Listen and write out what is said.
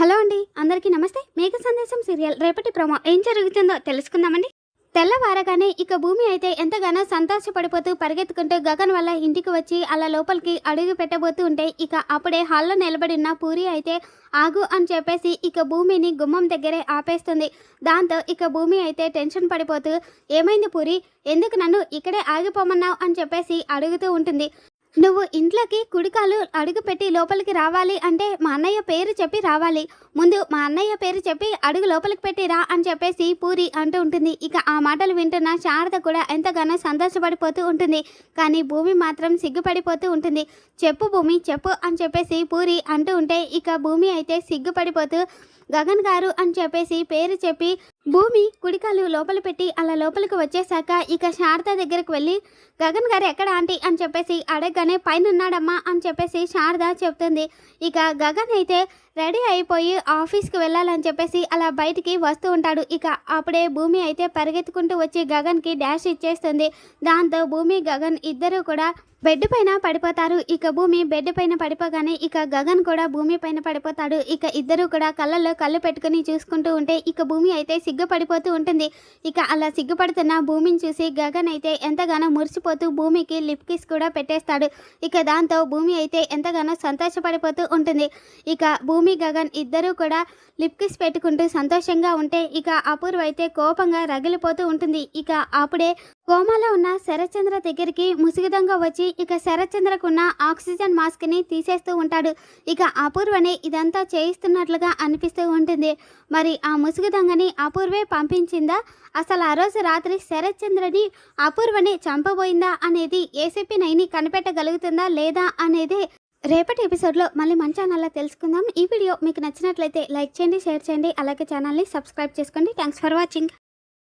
Hello అండి అందరికీ నమస్తే. మేఘ సందేశం సీరియల్ రేపటి ప్రోమో ఏం జరుగుతుందో తెలుసుకుందామండి. తెల్లవారగానే ఇక భూమి అయితే ఎంతగానో సంతోషపడిపోతూ పరిగెత్తుకుంటూ గగన్ వల్ల ఇంటికి వచ్చి అలా లోపలికి అడుగు పెట్టబోతూ ఉంటే ఇక అప్పుడే హాల్లో నిలబడి ఉన్న పూరి అయితే ఆగు అని చెప్పేసి ఇక భూమిని గుమ్మం దగ్గరే ఆపేస్తుంది. దాంతో ఇక భూమి అయితే టెన్షన్ పడిపోతూ ఏమైంది పూరి? ఎందుకు నన్ను ఇక్కడే ఆగిపోమన్నావు అని చెప్పేసి అడుగుతూ ఉంటుంది. నువ్వు ఇంట్లోకి కుడికాలు అడుగు పెట్టి లోపలికి రావాలి అంటే మా అన్నయ్య పేరు చెప్పి రావాలి. ముందు మా అన్నయ్య పేరు చెప్పి అడుగు లోపలికి పెట్టి రా అని చెప్పేసి పూరి అంటూ ఉంటుంది. ఇక ఆ మాటలు వింటున్న శారద కూడా ఎంతగానో సంతోషపడిపోతూ ఉంటుంది. కానీ భూమి మాత్రం సిగ్గుపడిపోతూ ఉంటుంది. చెప్పు భూమి చెప్పు అని చెప్పేసి పూరి అంటూ ఉంటే ఇక భూమి అయితే సిగ్గుపడిపోతూ గగన్ గారు అని చెప్పేసి పేరు చెప్పి భూమి కుడికాలు లోపల పెట్టి అలా లోపలికి వచ్చేసాక ఇక శారద దగ్గరకు వెళ్ళి గగన్ గారు ఎక్కడ ఆంటీ? అని చెప్పేసి అడగగానే పైన ఉన్నాడమ్మా అని చెప్పేసి శారద చెప్తుంది. ఇక గగన్ అయితే రెడీ అయిపోయి ఆఫీస్కి వెళ్ళాలని చెప్పేసి అలా బయటికి వస్తూ ఉంటాడు. ఇక అప్పుడే భూమి అయితే పరిగెత్తుకుంటూ వచ్చి గగన్కి డాష్ ఇచ్చేస్తుంది. దాంతో భూమి గగన్ ఇద్దరు కూడా బెడ్ పైన పడిపోతారు. ఇక భూమి బెడ్ పైన పడిపోగానే ఇక గగన్ కూడా భూమి పైన పడిపోతాడు. ఇక ఇద్దరు కూడా కళ్ళల్లో కళ్ళు పెట్టుకుని చూసుకుంటూ ఉంటే ఇక భూమి అయితే సిగ్గుపడిపోతూ ఉంటుంది. ఇక అలా సిగ్గుపడుతున్న భూమిని చూసి గగన్ అయితే ఎంతగానో మురిసిపోతూ భూమికి లిప్ కిస్ కూడా పెట్టేస్తాడు. ఇక దాంతో భూమి అయితే ఎంతగానో సంతోషపడిపోతూ ఉంటుంది. ఇక భూమి గగన్ ఇద్దరూ కూడా లిప్ కిస్ పెట్టుకుంటూ సంతోషంగా ఉంటే ఇక అపూర్వ అయితే కోపంగా రగిలిపోతూ ఉంటుంది. ఇక అప్పుడే కోమాలో ఉన్న శరత్చంద్ర దగ్గరికి ముసుగుదంగా వచ్చి ఇక శరత్చంద్రకున్న ఆక్సిజన్ మాస్క్ని తీసేస్తూ ఉంటాడు. ఇక అపూర్వని ఇదంతా చేయిస్తున్నట్లుగా అనిపిస్తూ ఉంటుంది. మరి ఆ ముసుగుదంగని అపూర్వే పంపించిందా? అసలు ఆ రోజు రాత్రి శరత్చంద్రని అపూర్వని చంపబోయిందా అనేది ఏసీపీ నైని కనిపెట్టగలుగుతుందా లేదా అనేది రేపటి ఎపిసోడ్లో మళ్ళీ మన ఛానల్లో తెలుసుకుందాం. ఈ వీడియో మీకు నచ్చినట్లయితే లైక్ చేయండి షేర్ చేయండి అలాగే ఛానల్ని సబ్స్క్రైబ్ చేసుకోండి. Thanks for watching